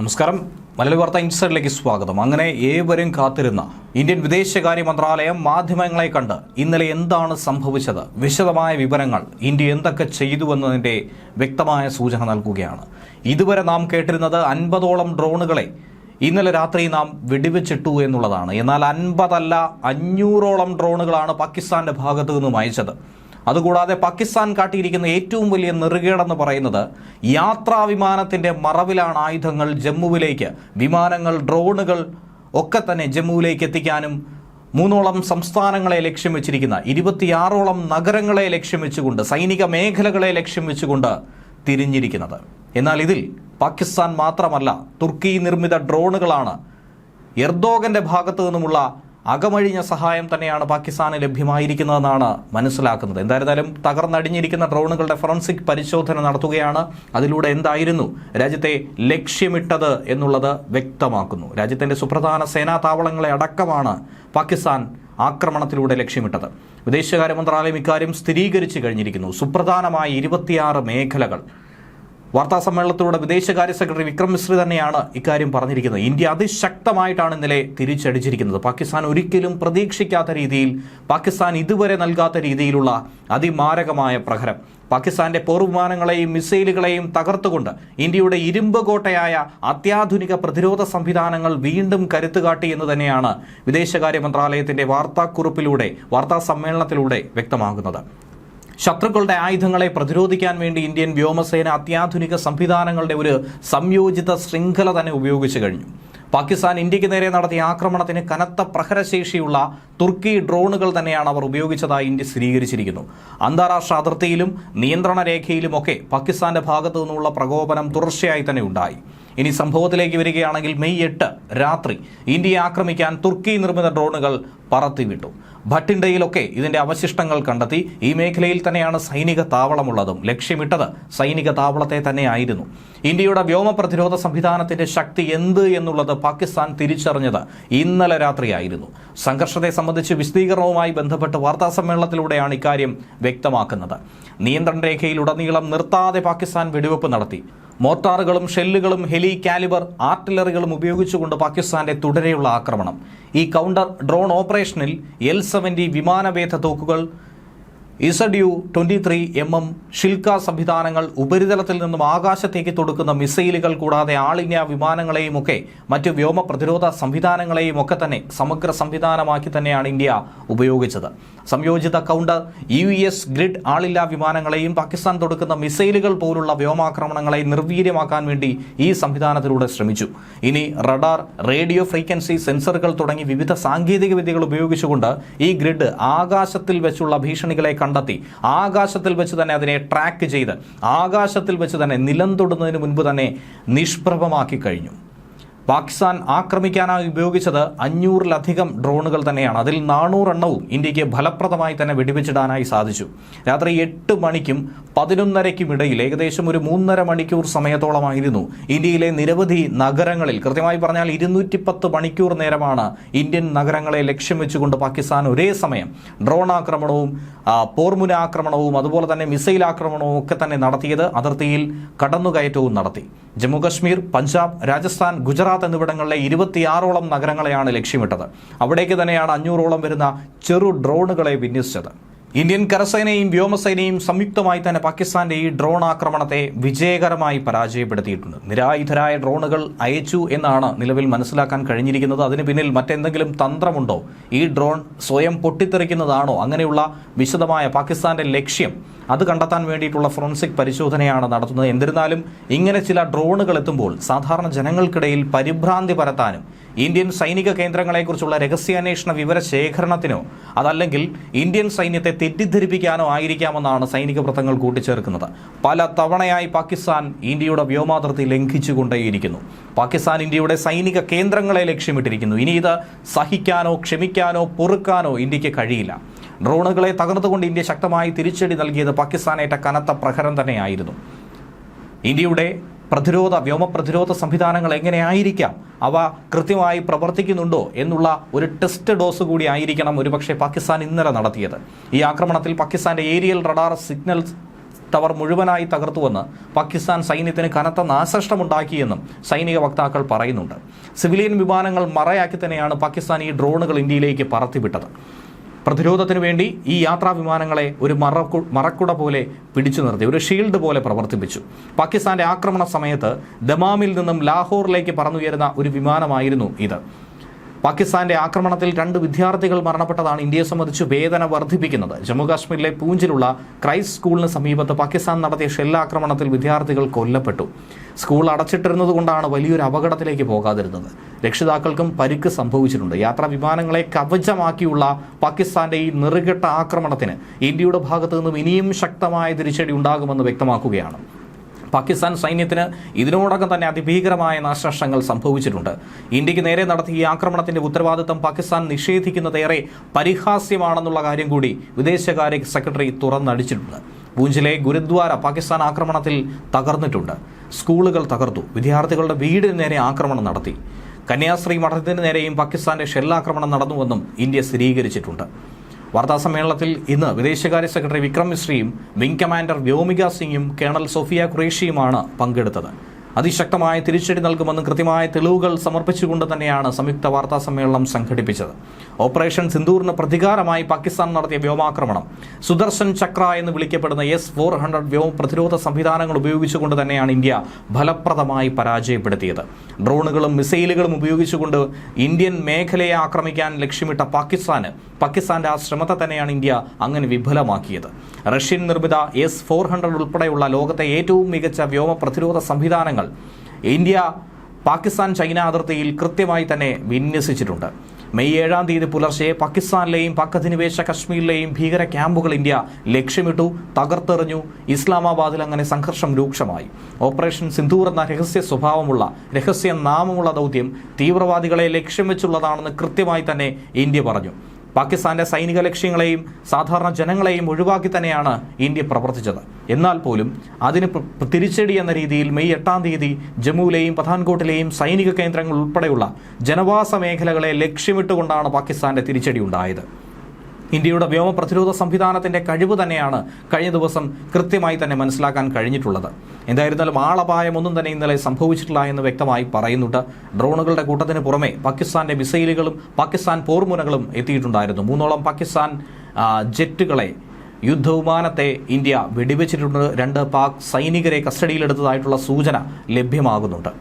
നമസ്കാരം. മലയാളി വാർത്ത ഇൻസൈഡിലേക്ക് സ്വാഗതം. അങ്ങനെ ഏവരും കാത്തിരുന്ന ഇന്ത്യൻ വിദേശകാര്യ മന്ത്രാലയം മാധ്യമങ്ങളെ കണ്ട് ഇന്നലെ എന്താണ് സംഭവിച്ചത്? വിശദമായ വിവരങ്ങൾ ഇന്ത്യ എന്തൊക്കെ ചെയ്തു എന്നതിന്റെ വ്യക്തമായ സൂചന നൽകുകയാണ്. ഇതുവരെ നാം കേട്ടിരുന്നത് അൻപതോളം ഡ്രോണുകളെ ഇന്നലെ രാത്രി നാം വെടിവെച്ചിട്ടു എന്നുള്ളതാണ്. എന്നാൽ അൻപതല്ല അഞ്ഞൂറോളം ഡ്രോണുകളാണ് പാകിസ്ഥാന്റെ ഭാഗത്തു നിന്നും അയച്ചത്. അതുകൂടാതെ പാകിസ്ഥാൻ കാട്ടിയിരിക്കുന്ന ഏറ്റവും വലിയ നെറുകേടെന്ന് പറയുന്നത് യാത്രാ വിമാനത്തിന്റെ മറവിലാണ് ആയുധങ്ങൾ ജമ്മുവിലേക്ക് വിമാനങ്ങൾ ഡ്രോണുകൾ ഒക്കെ തന്നെ ജമ്മുവിലേക്ക് എത്തിക്കാനും മൂന്നോളം സംസ്ഥാനങ്ങളെ ലക്ഷ്യം വെച്ചിരിക്കുന്ന ഇരുപത്തിയാറോളം നഗരങ്ങളെ ലക്ഷ്യം വെച്ചുകൊണ്ട് സൈനിക മേഖലകളെ ലക്ഷ്യം വെച്ചുകൊണ്ട് തിരിഞ്ഞിരിക്കുന്നത്. എന്നാൽ ഇതിൽ പാകിസ്ഥാൻ മാത്രമല്ല തുർക്കി നിർമ്മിത ഡ്രോണുകളാണ്. എർദോഗന്റെ ഭാഗത്തു നിന്നുമുള്ള അകമഴിഞ്ഞ സഹായം തന്നെയാണ് പാകിസ്ഥാന് ലഭ്യമായിരിക്കുന്നതെന്നാണ് മനസ്സിലാക്കുന്നത്. എന്തായിരുന്നാലും തകർന്നടിഞ്ഞിരിക്കുന്ന ഡ്രോണുകളുടെ ഫോറൻസിക് പരിശോധന നടത്തുകയാണ്. അതിലൂടെ എന്തായിരുന്നു രാജ്യത്തെ ലക്ഷ്യമിട്ടത് എന്നുള്ളത് വ്യക്തമാക്കുന്നു. രാജ്യത്തിന്റെ സുപ്രധാന സേനാ താവളങ്ങളെ അടക്കമാണ് പാകിസ്ഥാൻ ആക്രമണത്തിലൂടെ ലക്ഷ്യമിട്ടത്. വിദേശകാര്യ മന്ത്രാലയം ഇക്കാര്യം സ്ഥിരീകരിച്ചു കഴിഞ്ഞിരിക്കുന്നു. സുപ്രധാനമായ ഇരുപത്തിയാറ് മേഖലകൾ വാർത്താ സമ്മേളനത്തിലൂടെ വിദേശകാര്യ സെക്രട്ടറി വിക്രം മിശ്രി തന്നെയാണ് ഇക്കാര്യം പറഞ്ഞിരിക്കുന്നത്. ഇന്ത്യ അതിശക്തമായിട്ടാണ് ഇന്നലെ തിരിച്ചടിച്ചിരിക്കുന്നത്. പാകിസ്ഥാൻ ഒരിക്കലും പ്രതീക്ഷിക്കാത്ത രീതിയിൽ പാകിസ്ഥാൻ ഇതുവരെ നൽകാത്ത രീതിയിലുള്ള അതിമാരകമായ പ്രഹരം. പാകിസ്ഥാന്റെ പോർവിമാനങ്ങളെയും മിസൈലുകളെയും തകർത്തുകൊണ്ട് ഇന്ത്യയുടെ ഇരുമ്പ് കോട്ടയായ അത്യാധുനിക പ്രതിരോധ സംവിധാനങ്ങൾ വീണ്ടും കരുത്തുകാട്ടി എന്ന് തന്നെയാണ് വിദേശകാര്യ മന്ത്രാലയത്തിന്റെ വാർത്താക്കുറിപ്പിലൂടെ വാർത്താ സമ്മേളനത്തിലൂടെ വ്യക്തമാകുന്നത്. ശത്രുക്കളുടെ ആയുധങ്ങളെ പ്രതിരോധിക്കാൻ വേണ്ടി ഇന്ത്യൻ വ്യോമസേന അത്യാധുനിക സംവിധാനങ്ങളുടെ ഒരു സംയോജിത ശൃംഖല തന്നെ ഉപയോഗിച്ചു കഴിഞ്ഞു. പാകിസ്ഥാൻ ഇന്ത്യയ്ക്ക് നേരെ നടത്തിയ ആക്രമണത്തിന് കനത്ത പ്രഹരശേഷിയുള്ള തുർക്കി ഡ്രോണുകൾ തന്നെയാണ് അവർ ഉപയോഗിച്ചതായി ഇന്ത്യ സ്ഥിരീകരിച്ചിരിക്കുന്നു. അന്താരാഷ്ട്ര അതിർത്തിയിലും നിയന്ത്രണ രേഖയിലുമൊക്കെ പാകിസ്ഥാന്റെ ഭാഗത്തു നിന്നുള്ള പ്രകോപനം തുടർച്ചയായി തന്നെ ഉണ്ടായി. ഇനി സംഭവത്തിലേക്ക് വരികയാണെങ്കിൽ മെയ് എട്ട് രാത്രി ഇന്ത്യയെ ആക്രമിക്കാൻ തുർക്കി നിർമ്മിത ഡ്രോണുകൾ പറത്തിവിട്ടു. ഭട്ടിണ്ടയിലൊക്കെ ഇതിന്റെ അവശിഷ്ടങ്ങൾ കണ്ടെത്തി ഈ മേഖലയിൽ തന്നെയാണ് സൈനിക താവളമുള്ളതും. ലക്ഷ്യമിട്ടത് സൈനിക താവളത്തെ തന്നെയായിരുന്നു. ഇന്ത്യയുടെ വ്യോമ പ്രതിരോധ സംവിധാനത്തിന്റെ ശക്തി എന്ത് എന്നുള്ളത് പാകിസ്ഥാൻ തിരിച്ചറിഞ്ഞത് ഇന്നലെ രാത്രിയായിരുന്നു. സംഘർഷത്തെ സംബന്ധിച്ച് വിശദീകരണവുമായി ബന്ധപ്പെട്ട് വാർത്താ സമ്മേളനത്തിലൂടെയാണ് ഇക്കാര്യം വ്യക്തമാക്കുന്നത്. നിയന്ത്രണ രേഖയിലുടനീളം നിർത്താതെ പാകിസ്ഥാൻ വെടിവെപ്പ് നടത്തി. മോർട്ടാറുകളും ഷെല്ലുകളും ഹെലി കാലിബർ ആർട്ടിലറികളും ഉപയോഗിച്ചുകൊണ്ട് പാകിസ്ഥാന്റെ തുടരെയുള്ള ആക്രമണം. ഈ കൗണ്ടർ ഡ്രോൺ ഓപ്പറേഷനിൽ എൽ സെവന്റി വിമാനവേധ തോക്കുകൾ Z U twenty three M M Shilka സംവിധാനങ്ങൾ ഉപരിതലത്തിൽ നിന്നും ആകാശത്തേക്ക് തൊടുക്കുന്ന മിസൈലുകൾ കൂടാതെ ആൾ ഇന്ത്യ വിമാനങ്ങളെയും ഒക്കെ മറ്റ് വ്യോമ പ്രതിരോധ സംവിധാനങ്ങളെയും ഒക്കെ തന്നെ സമഗ്ര സംവിധാനമാക്കി തന്നെയാണ് ഇന്ത്യ ഉപയോഗിച്ചത്. സംയോജിത കൗണ്ടർ യു എസ് ഗ്രിഡ് ആളില്ലാ വിമാനങ്ങളെയും പാകിസ്ഥാൻ തൊടുക്കുന്ന മിസൈലുകൾ പോലുള്ള വ്യോമാക്രമണങ്ങളെ നിർവീര്യമാക്കാൻ വേണ്ടി ഈ സംവിധാനത്തിലൂടെ ശ്രമിച്ചു. ഇനി റഡാർ റേഡിയോ ഫ്രീക്വൻസി സെൻസറുകൾ തുടങ്ങി വിവിധ സാങ്കേതിക വിദ്യകൾ ഉപയോഗിച്ചുകൊണ്ട് ഈ ഗ്രിഡ് ആകാശത്തിൽ വെച്ചുള്ള ഭീഷണികളെ കണ്ടെത്തി. ആകാശത്തിൽ വെച്ച് തന്നെ അതിനെ ട്രാക്ക് ചെയ്ത് ആകാശത്തിൽ വെച്ച് തന്നെ നിലം തൊടുന്നതിന് മുൻപ് തന്നെ നിഷ്പ്രഭമാക്കി കഴിഞ്ഞു. പാകിസ്ഥാൻ ആക്രമിക്കാനായി ഉപയോഗിച്ചത് അഞ്ഞൂറിലധികം ഡ്രോണുകൾ തന്നെയാണ്. അതിൽ നാനൂറെണ്ണവും ഇന്ത്യയ്ക്ക് ഫലപ്രദമായി തന്നെ വെടിവെച്ചിടാനായി സാധിച്ചു. രാത്രി എട്ട് മണിക്കും പതിനൊന്നരയ്ക്കും ഇടയിൽ ഏകദേശം ഒരു മൂന്നര മണിക്കൂർ സമയത്തോളമായിരുന്നു ഇന്ത്യയിലെ നിരവധി നഗരങ്ങളിൽ. കൃത്യമായി പറഞ്ഞാൽ ഇരുന്നൂറ്റി പത്ത് മണിക്കൂർ നേരമാണ് ഇന്ത്യൻ നഗരങ്ങളെ ലക്ഷ്യം വെച്ചുകൊണ്ട് പാകിസ്ഥാൻ ഒരേ സമയം ഡ്രോൺ ആക്രമണവും പോർമുന ആക്രമണവും അതുപോലെ തന്നെ മിസൈൽ ആക്രമണവും ഒക്കെ തന്നെ നടത്തിയത് അതിർത്തിയിൽ കടന്നുകയറ്റവും നടത്തി. ജമ്മു കാശ്മീർ പഞ്ചാബ് രാജസ്ഥാൻ ഗുജറാത്ത് എന്നിവിടങ്ങളിലെ ഇരുപത്തിയാറോളം നഗരങ്ങളെയാണ് ലക്ഷ്യമിട്ടത്. അവിടേക്ക് തന്നെയാണ് അഞ്ഞൂറോളം വരുന്ന ചെറു ഡ്രോണുകളെ വിന്യസിച്ചത്. ഇന്ത്യൻ കരസേനയും വ്യോമസേനയും സംയുക്തമായി തന്നെ പാകിസ്ഥാന്റെ ഈ ഡ്രോൺ ആക്രമണത്തെ വിജയകരമായി പരാജയപ്പെടുത്തിയിട്ടുണ്ട്. നിരായുധരായ ഡ്രോണുകൾ അയച്ചു എന്നാണ് നിലവിൽ മനസ്സിലാക്കാൻ കഴിഞ്ഞിരിക്കുന്നത്. അതിന് പിന്നിൽ മറ്റെന്തെങ്കിലും തന്ത്രമുണ്ടോ? ഈ ഡ്രോൺ സ്വയം പൊട്ടിത്തെറിക്കുന്നതാണോ? അങ്ങനെയുള്ള വിശദമായ പാകിസ്ഥാന്റെ ലക്ഷ്യം അത് കണ്ടെത്താൻ വേണ്ടിയിട്ടുള്ള ഫോറൻസിക് പരിശോധനയാണ് നടത്തുന്നത്. എന്നിരുന്നാലും ഇങ്ങനെ ചില ഡ്രോണുകൾ എത്തുമ്പോൾ സാധാരണ ജനങ്ങൾക്കിടയിൽ പരിഭ്രാന്തി പരത്താനും ഇന്ത്യൻ സൈനിക കേന്ദ്രങ്ങളെക്കുറിച്ചുള്ള രഹസ്യാന്വേഷണ വിവര ശേഖരണത്തിനോ അതല്ലെങ്കിൽ ഇന്ത്യൻ സൈന്യത്തെ തെറ്റിദ്ധരിപ്പിക്കാനോ ആയിരിക്കാമെന്നാണ് സൈനിക വൃത്തങ്ങൾ കൂട്ടിച്ചേർക്കുന്നത്. പല തവണയായി പാകിസ്ഥാൻ ഇന്ത്യയുടെ വ്യോമാതിർത്തി ലംഘിച്ചുകൊണ്ടേയിരിക്കുന്നു. പാകിസ്ഥാൻ ഇന്ത്യയുടെ സൈനിക കേന്ദ്രങ്ങളെ ലക്ഷ്യമിട്ടിരിക്കുന്നു. ഇനി ഇത് സഹിക്കാനോ ക്ഷമിക്കാനോ പൊറുക്കാനോ ഇന്ത്യയ്ക്ക് കഴിയില്ല. ഡ്രോണുകളെ തകർത്തുകൊണ്ട് ഇന്ത്യ ശക്തമായി തിരിച്ചടി നൽകിയത് പാകിസ്ഥാനേറ്റ കനത്ത പ്രഹരം തന്നെയായിരുന്നു. ഇന്ത്യയുടെ പ്രതിരോധ വ്യോമ പ്രതിരോധ സംവിധാനങ്ങൾ എങ്ങനെയായിരിക്കാം? അവ കൃത്യമായി പ്രവർത്തിക്കുന്നുണ്ടോ എന്നുള്ള ഒരു ടെസ്റ്റ് ഡോസ് കൂടി ആയിരിക്കണം ഒരുപക്ഷെ പാകിസ്ഥാൻ ഇന്നലെ നടത്തിയത്. ഈ ആക്രമണത്തിൽ പാകിസ്ഥാന്റെ ഏരിയൽ റഡാർ സിഗ്നൽ ടവർ മുഴുവനായി തകർത്തുവെന്ന് പാകിസ്ഥാൻ സൈന്യത്തിന് കനത്ത നാശനഷ്ടമുണ്ടാക്കിയെന്നും സൈനിക വക്താക്കൾ പറയുന്നുണ്ട്. സിവിലിയൻ വിമാനങ്ങൾ മറയാക്കി തന്നെയാണ് പാകിസ്ഥാൻ ഈ ഡ്രോണുകൾ ഇന്ത്യയിലേക്ക് പറത്തിവിട്ടത്. പ്രതിരോധത്തിന് വേണ്ടി ഈ യാത്രാ വിമാനങ്ങളെ ഒരു മറക്കു മറക്കുട പോലെ പിടിച്ചു നിർത്തി ഒരു ഷീൽഡ് പോലെ പ്രവർത്തിപ്പിച്ചു. പാകിസ്ഥാന്റെ ആക്രമണ സമയത്ത് ദമാമിൽ നിന്നും ലാഹോറിലേക്ക് പറന്നുയരുന്ന ഒരു വിമാനമായിരുന്നു ഇത്. പാകിസ്ഥാന്റെ ആക്രമണത്തിൽ രണ്ട് വിദ്യാർത്ഥികൾ മരണപ്പെട്ടതാണ് ഇന്ത്യയെ സംബന്ധിച്ച് വേദന വർദ്ധിപ്പിക്കുന്നത്. ജമ്മുകാശ്മീരിലെ പൂഞ്ചിലുള്ള ക്രൈസ്റ്റ് സ്കൂളിന് സമീപത്ത് പാകിസ്ഥാൻ നടത്തിയ ഷെല്ലാക്രമണത്തിൽ വിദ്യാർത്ഥികൾ കൊല്ലപ്പെട്ടു. സ്കൂൾ അടച്ചിട്ടിരുന്നതുകൊണ്ടാണ് വലിയൊരു അപകടത്തിലേക്ക് പോകാതിരുന്നത്. രക്ഷിതാക്കൾക്കും പരിക്ക് സംഭവിച്ചിട്ടുണ്ട്. യാത്രാ വിമാനങ്ങളെ കവചമാക്കിയുള്ള പാകിസ്ഥാന്റെ ഈ നെറുകെട്ട ആക്രമണത്തിന് ഇന്ത്യയുടെ ഭാഗത്തു നിന്നും ഇനിയും ശക്തമായ തിരിച്ചടി ഉണ്ടാകുമെന്ന് വ്യക്തമാക്കുകയാണ്. പാകിസ്ഥാൻ സൈന്യത്തിന് ഇതിനോടകം തന്നെ അതിഭീകരമായ നാശനഷ്ടങ്ങൾ സംഭവിച്ചിട്ടുണ്ട്. ഇന്ത്യയ്ക്ക് നേരെ നടത്തിയ ഈ ആക്രമണത്തിന്റെ ഉത്തരവാദിത്തം പാകിസ്ഥാൻ നിഷേധിക്കുന്നതേറെ പരിഹാസ്യമാണെന്നുള്ള കാര്യം കൂടി വിദേശകാര്യ സെക്രട്ടറി തുറന്നടിച്ചിട്ടുണ്ട്. പൂഞ്ചിലെ ഗുരുദ്വാര പാകിസ്ഥാൻ ആക്രമണത്തിൽ തകർന്നിട്ടുണ്ട്. സ്കൂളുകൾ തകർത്തു. വിദ്യാർത്ഥികളുടെ വീടിന് നേരെ ആക്രമണം നടത്തി. കന്യാസ്ത്രീ മഠത്തിന് നേരെയും പാകിസ്ഥാന്റെ ഷെല്ലാക്രമണം നടന്നുവെന്നും ഇന്ത്യ സ്ഥിരീകരിച്ചിട്ടുണ്ട്. വാർത്താസമ്മേളനത്തിൽ ഇന്ന് വിദേശകാര്യ സെക്രട്ടറി വിക്രം മിശ്രിയും വിംഗ് കമാൻഡർ വ്യോമിക സിംഗും കേണൽ സോഫിയ ഖുറേഷിയുമാണ് പങ്കെടുത്തത്. അതിശക്തമായ തിരിച്ചടി നൽകുമെന്നും കൃത്യമായ തെളിവുകൾ സമർപ്പിച്ചുകൊണ്ട് തന്നെയാണ് സംയുക്ത വാർത്താ സമ്മേളനം സംഘടിപ്പിച്ചത്. ഓപ്പറേഷൻ സിന്ദൂറിന് പ്രതികാരമായി പാകിസ്ഥാൻ നടത്തിയ വ്യോമാക്രമണം. സുദർശൻ ചക്ര എന്ന് വിളിക്കപ്പെടുന്ന എസ് ഫോർ ഹൺഡ്രഡ് വ്യോമ പ്രതിരോധ സംവിധാനങ്ങൾ ഉപയോഗിച്ചുകൊണ്ട് തന്നെയാണ് ഇന്ത്യ ഫലപ്രദമായി പരാജയപ്പെടുത്തിയത്. ഡ്രോണുകളും മിസൈലുകളും ഉപയോഗിച്ചുകൊണ്ട് ഇന്ത്യൻ മേഖലയെ ആക്രമിക്കാൻ ലക്ഷ്യമിട്ട പാകിസ്ഥാന് പാകിസ്ഥാന്റെ ആ ശ്രമത്തെ തന്നെയാണ് ഇന്ത്യ അങ്ങനെ വിഫലമാക്കിയത്. റഷ്യൻ നിർമ്മിത എസ് ഫോർ ഹൺഡ്രഡ് ഉൾപ്പെടെയുള്ള ലോകത്തെ ഏറ്റവും മികച്ച വ്യോമ പ്രതിരോധ സംവിധാനങ്ങൾ ഇന്ത്യ പാകിസ്ഥാൻ ചൈന അതിർത്തിയിൽ കൃത്യമായി തന്നെ വിന്യസിച്ചിട്ടുണ്ട്. മെയ് ഏഴാം തീയതി പുലർച്ചെ പാകിസ്ഥാനിലെയും പക്ക അധിനിവേശ കശ്മീരിലെയും ഭീകര ക്യാമ്പുകൾ ഇന്ത്യ ലക്ഷ്യമിട്ടു തകർത്തെറിഞ്ഞു. ഇസ്ലാമാബാദിൽ അങ്ങനെ സംഘർഷം രൂക്ഷമായി. ഓപ്പറേഷൻ സിന്ധൂർ എന്ന രഹസ്യ സ്വഭാവമുള്ള രഹസ്യ നാമമുള്ള ദൗത്യം തീവ്രവാദികളെ ലക്ഷ്യം വെച്ചുള്ളതാണെന്ന് കൃത്യമായി തന്നെ ഇന്ത്യ പറഞ്ഞു. പാകിസ്ഥാന്റെ സൈനിക ലക്ഷ്യങ്ങളെയും സാധാരണ ജനങ്ങളെയും ഒഴിവാക്കി തന്നെയാണ് ഇന്ത്യ പ്രവർത്തിച്ചത്. എന്നാൽ പോലും അതിന് തിരിച്ചടി എന്ന രീതിയിൽ മെയ് എട്ടാം തീയതി ജമ്മുവിലെയും പഥാൻകോട്ടിലെയും സൈനിക കേന്ദ്രങ്ങൾ ഉൾപ്പെടെയുള്ള ജനവാസ മേഖലകളെ ലക്ഷ്യമിട്ടുകൊണ്ടാണ് പാകിസ്ഥാന്റെ തിരിച്ചടി ഉണ്ടായത്. ഇന്ത്യയുടെ വ്യോമ പ്രതിരോധ സംവിധാനത്തിന്റെ കഴിവ് തന്നെയാണ് കഴിഞ്ഞ ദിവസം കൃത്യമായി തന്നെ മനസ്സിലാക്കാൻ കഴിഞ്ഞിട്ടുള്ളത്. എന്തായിരുന്നാലും ആളപായം ഒന്നും തന്നെ ഇന്നലെ സംഭവിച്ചിട്ടില്ല എന്ന് വ്യക്തമായി പറയുന്നുണ്ട്. ഡ്രോണുകളുടെ കൂട്ടത്തിന് പുറമെ പാകിസ്ഥാന്റെ മിസൈലുകളും പാകിസ്ഥാൻ പോർമുനകളും എത്തിയിട്ടുണ്ടായിരുന്നു. മൂന്നോളം പാകിസ്ഥാൻ ജെറ്റുകളെ യുദ്ധവിമാനത്തെ ഇന്ത്യ വെടിവെച്ചിട്ടുണ്ട്. രണ്ട് പാക് സൈനികരെ കസ്റ്റഡിയിലെടുത്തതായിട്ടുള്ള സൂചന ലഭ്യമാകുന്നുണ്ട്.